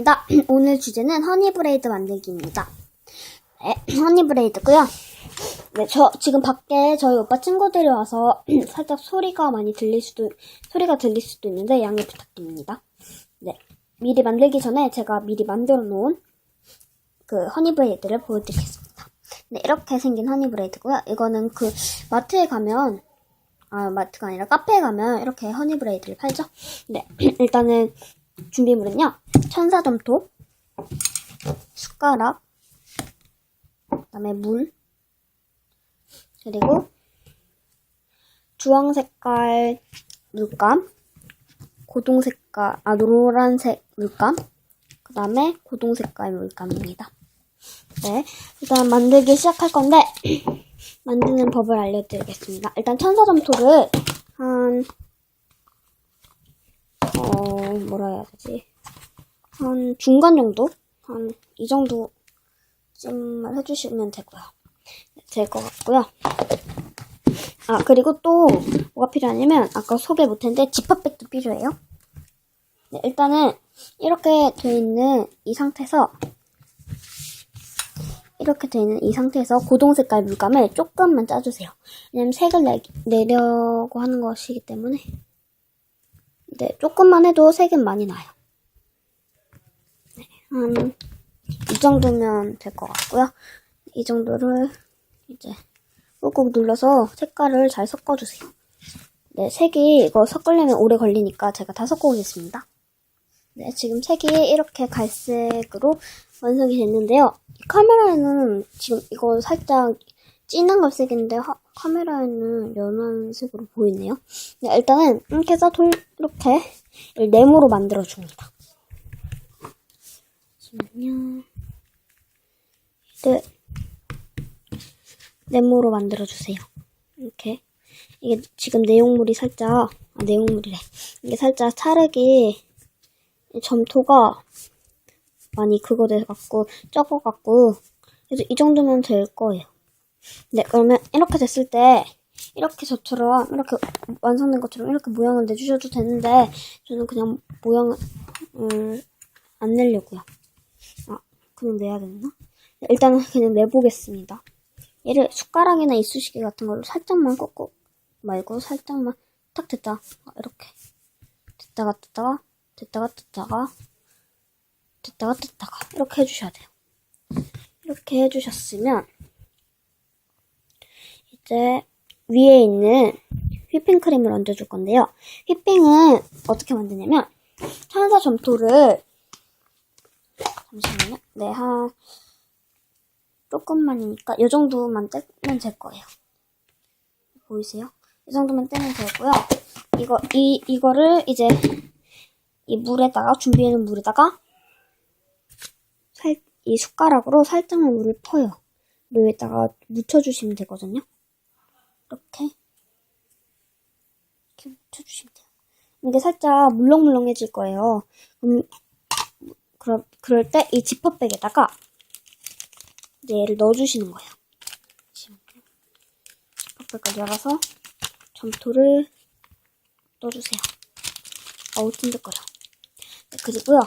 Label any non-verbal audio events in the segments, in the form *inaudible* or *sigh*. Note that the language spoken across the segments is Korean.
입니다. *clears throat* 오늘 주제는 허니브레이드 만들기입니다. 네, *clears throat* 허니브레이드고요. 네, 저 지금 밖에 저희 오빠 친구들이 와서 *clears throat* 살짝 소리가 많이 들릴 수도 소리가 들릴 수도 있는데 양해 부탁드립니다. 네, 미리 만들기 전에 제가 미리 만들어 놓은 그 허니브레이드를 보여드리겠습니다. 네, 이렇게 생긴 허니브레이드고요. 이거는 그 마트에 가면 아 마트가 아니라 카페에 가면 이렇게 허니브레이드를 팔죠. 네, 일단은 준비물은요. 천사점토, 숟가락, 그다음에 물, 그리고 주황 색깔 물감, 고동 색깔, 아 노란색 물감, 그다음에 고동 색깔 물감입니다. 네, 일단 만들기 시작할 건데 *clears throat* 만드는 법을 알려드리겠습니다. 일단 천사점토를 한 어, 뭐라 해야 되지? 한 중간 정도? 한 이 정도쯤만 해주시면 되고요. 될 것 같고요. 아, 그리고 또 뭐가 필요하냐면 아까 소개 못했는데 지퍼백도 필요해요. 네, 일단은 이렇게 돼 있는 이 상태에서 이렇게 돼 있는 이 상태에서 고동 색깔 물감을 조금만 짜주세요. 왜냐면 색을 내, 내려고 하는 것이기 때문에 네, 조금만 해도 색은 많이 나요. 네, 한, 이 정도면 될 것 같고요. 이 정도를 이제 꾹꾹 눌러서 색깔을 잘 섞어주세요. 네, 색이 이거 섞으려면 오래 걸리니까 제가 다 섞어오겠습니다. 네, 지금 색이 이렇게 갈색으로 완성이 됐는데요. 이 카메라에는 지금 이거 살짝 진한 갈색인데 하- 카메라에는 연한 색으로 보이네요. 네, 일단은 이렇게 해서 돌, 이렇게 네모로 만들어 줍니다. 잠시만요. 네, 네모로 만들어 주세요. 이렇게 이게 지금 내용물이 살짝 아, 내용물이래. 이게 살짝 차르기 이 점토가 많이 그거 돼갖고 적어갖고 그래서 이 정도면 될 거예요. 네, 그러면 이렇게 됐을 때 이렇게 저처럼 이렇게 완성된 것처럼 이렇게 모양을 내주셔도 되는데 저는 그냥 모양을 음, 안 내려고요. 아, 그냥 내야 되나? 네, 일단은 그냥 내보겠습니다. 얘를 숟가락이나 이쑤시개 같은 걸로 살짝만 꺾고 말고 살짝만 탁 됐다. 아, 이렇게 됐다가 됐다가 됐다가 됐다가 됐다가 됐다가 이렇게 해주셔야 돼요. 이렇게 해주셨으면 이제 위에 있는 휘핑크림을 얹어줄 건데요. 휘핑은 어떻게 만드냐면 천사 점토를 잠시만요. 네, 한 조금만이니까 이 정도만 떼면 될 거예요. 보이세요? 이 정도만 떼면 되고요. 이거 이 이거를 이제 이 물에다가 준비해 놓은 물에다가 살, 이 숟가락으로 살짝만 물을 퍼요. 여기다가 묻혀주시면 되거든요. 이렇게 이렇게 묻혀주시면 돼요. 이게 살짝 물렁물렁해질 거예요. 음, 그럼 그럴 때 이 지퍼백에다가 얘를 넣어주시는 거예요. 지퍼백을 열어서 점토를 넣어주세요. 어우 찐득거려. 네, 그리고요.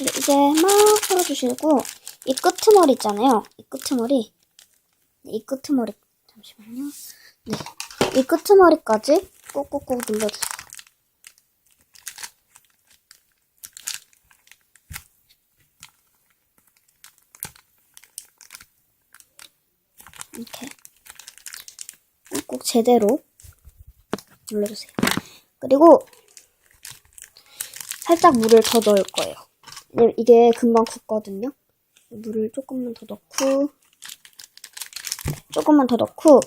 이제- 이제 막 풀어주시고 이 끄트머리 있잖아요. 이 끄트머리 네, 이 끄트머리 잠시만요. 네, 이 끄트머리까지 꼭꼭꼭 눌러주세요. 이렇게 꼭 제대로 눌러주세요. 그리고 살짝 물을 더 넣을 거예요. 이게 금방 굳거든요. 물을 조금만 더 넣고 조금만 더 넣고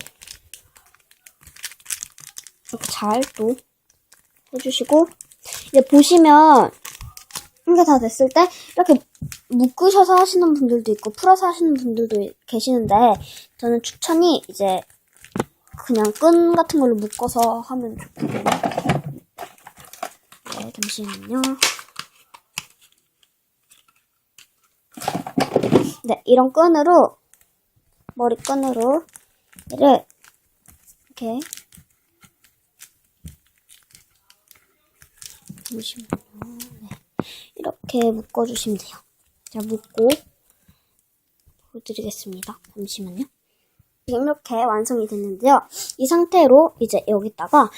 잘 또 해주시고 이제 보시면 이게 다 됐을 때 이렇게 묶으셔서 하시는 분들도 있고 풀어서 하시는 분들도 계시는데 저는 추천이 이제 그냥 끈 같은 걸로 묶어서 하면 좋거든요. 네, 잠시만요. 네, 이런 끈으로, 머리 끈으로, 얘를, 이렇게, 잠시만요. 네, 이렇게 묶어주시면 돼요. 자, 묶고 보여드리겠습니다. 잠시만요. 지금 이렇게 완성이 됐는데요. 이 상태로 이제 여기다가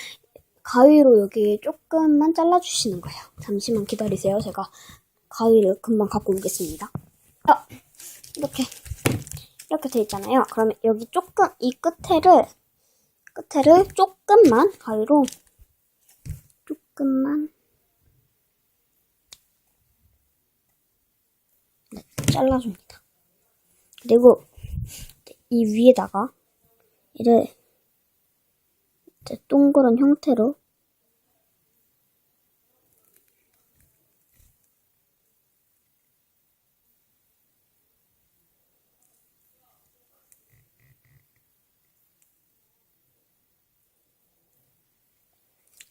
가위로 여기 조금만 잘라주시는 거예요. 잠시만 기다리세요. 제가 가위를 금방 갖고 오겠습니다. 아, 이렇게 이렇게 돼 있잖아요. 그러면 여기 조금 이 끝에를 끝에를 조금만 가위로 조금만 잘라줍니다. 그리고 이 위에다가 이를 동그란 형태로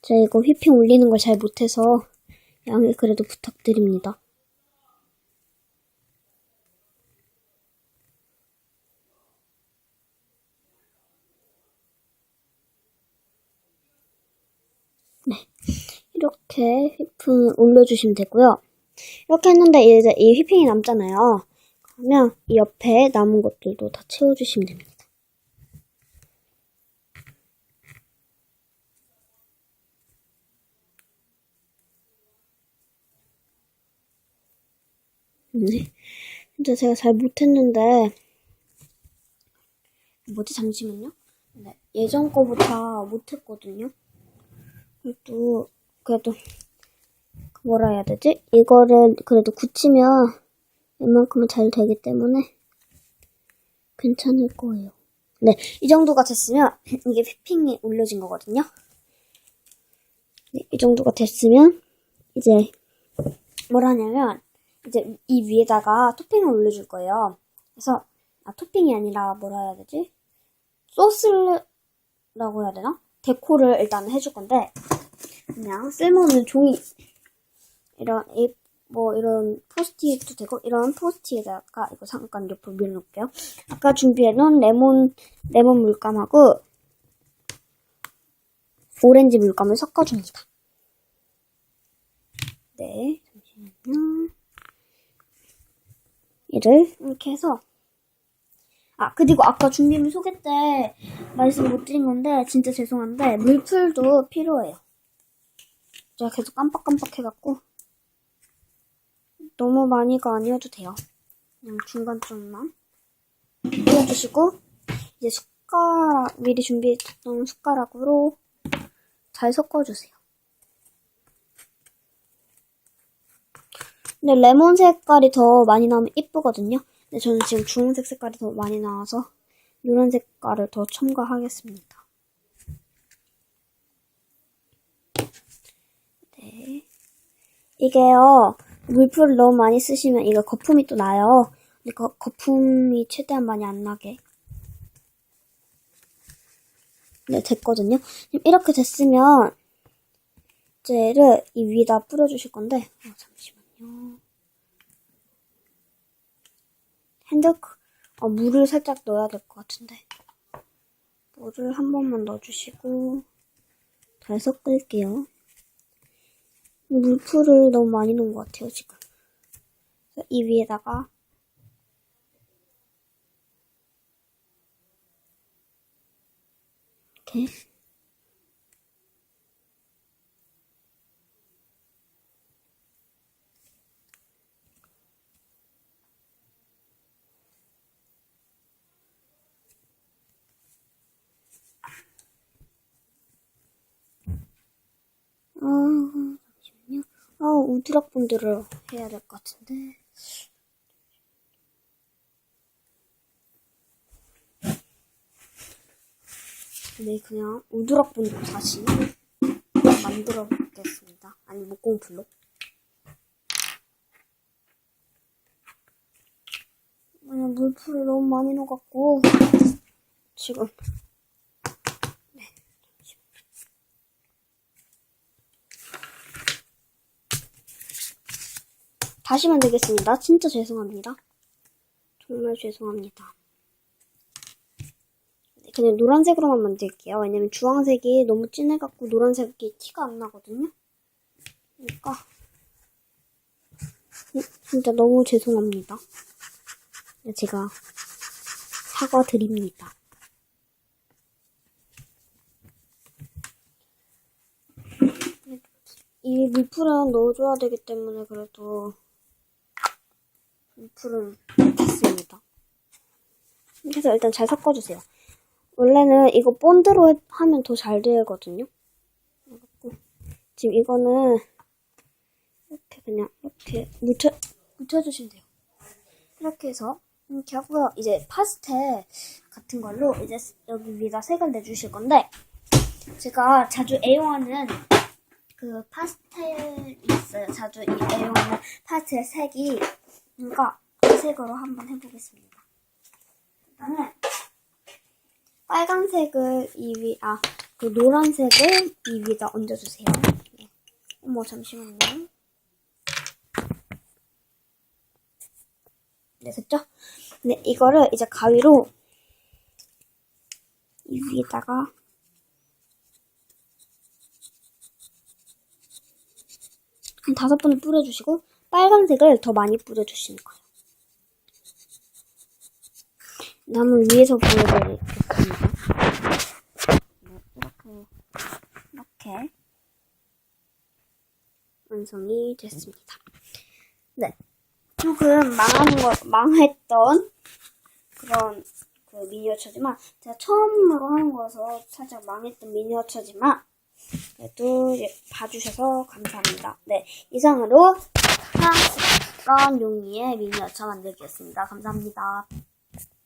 제가 이거 휘핑 올리는 걸 잘 못해서 양해 그래도 부탁드립니다. 네. 이렇게 휘핑 올려주시면 되고요. 이렇게 했는데 이제 이 휘핑이 남잖아요. 그러면 이 옆에 남은 것들도 다 채워주시면 됩니다. 네. 진짜 제가 잘 못했는데, 뭐지? 잠시만요. 네. 예전 거보다 못했거든요. 그래도, 그래도, 그 뭐라 해야 되지? 이거를 그래도 굳히면 웬만큼은 잘 되기 때문에 괜찮을 거예요. 네. 이 정도가 됐으면 *laughs* 이게 휘핑이 올려진 거거든요. 네, 이 정도가 됐으면 이제 뭘 하냐면 이제 이 위에다가 토핑을 올려줄 거예요. 그래서 아 토핑이 아니라 뭐라 해야 되지? 소스라고 해야 되나? 데코를 일단 해줄 건데 그냥 쓸모없는 종이 이런 이- 뭐 이런 포스트잇도 되고 이런 포스트잇에다가 이거 잠깐 옆으로 밀어놓을게요. 아까 준비해놓은 레몬 레몬 물감하고 오렌지 물감을 섞어줍니다. 네, 잠시만요. 이를 이렇게 해서 아 그리고 아까 준비물 소개 때 말씀 못 드린 건데 진짜 죄송한데 물풀도 필요해요. 제가 계속 깜빡깜빡 해갖고 너무 많이가 아니어도 돼요. 그냥 중간쯤만 뿌려주시고 이제 숟가락 미리 준비했던 숟가락으로 잘 섞어주세요. 근데 레몬 색깔이 더 많이 나오면 이쁘거든요. 근데 저는 지금 주황색 색깔이 더 많이 나와서 이런 색깔을 더 첨가하겠습니다. 네. 이게요, 물풀을 너무 많이 쓰시면 이거 거품이 또 나요. 거, 거품이 최대한 많이 안 나게. 네, 됐거든요. 이렇게 됐으면, 이제를 이 위에다 뿌려주실 건데, 어, 잠시만요. 핸드, 어, 물을 살짝 넣어야 될 것 같은데. 물을 한 번만 넣어주시고, 잘 섞을게요. 물풀을 너무 많이 넣은 것 같아요, 지금. 이 위에다가, 이렇게. 아, 잠시만요. 아, 우드락 분들을 해야 될 것 같은데. 네, 그냥 우드락 분들 다시 만들어 보겠습니다. 아니, 목공풀로. 그냥 물풀을 너무 많이 넣어갖고, 지금. 네, 잠시만요. 다시 만들겠습니다. 진짜 죄송합니다. 정말 죄송합니다. 네, 그냥 노란색으로만 만들게요. 왜냐면 주황색이 너무 진해갖고 노란색이 티가 안 나거든요. 그러니까 진짜 너무 죄송합니다. 제가 사과드립니다. 이 물풀은 넣어줘야 되기 때문에 그래도 물풀은 넣겠습니다. 그래서 일단 잘 섞어주세요. 원래는 이거 본드로 하면 더 잘 되거든요. 지금 이거는 이렇게 그냥 이렇게 묻혀 묻혀주시면 돼요. 이렇게 해서 이렇게 하고요. 이제 파스텔 같은 걸로 이제 여기 위에다 색을 내주실 건데 제가 자주 애용하는 그 파스텔이 있어요. 자주 이 애용하는 파스텔 색이 그 색으로 한번 해보겠습니다. 일단은 빨간색을 이 위, 아, 그 노란색을 이 위에다 얹어주세요. 네. 어머, 잠시만요. 네, 됐죠? 네, 이거를 이제 가위로 이 위에다가 한 다섯 번을 뿌려주시고 빨간색을 더 많이 뿌려주시는 거예요. 남은 위에서 보여드리겠습니다. 네, 이렇게 이렇게 완성이 됐습니다. 네, 조금 망하는 거 망했던 그런 그 미니어처지만 제가 처음으로 하는 거라서 살짝 망했던 미니어처지만 그래도 예, 봐주셔서 감사합니다. 네, 이상으로 프랑스 용이의 미니어처 만들기였습니다. 감사합니다.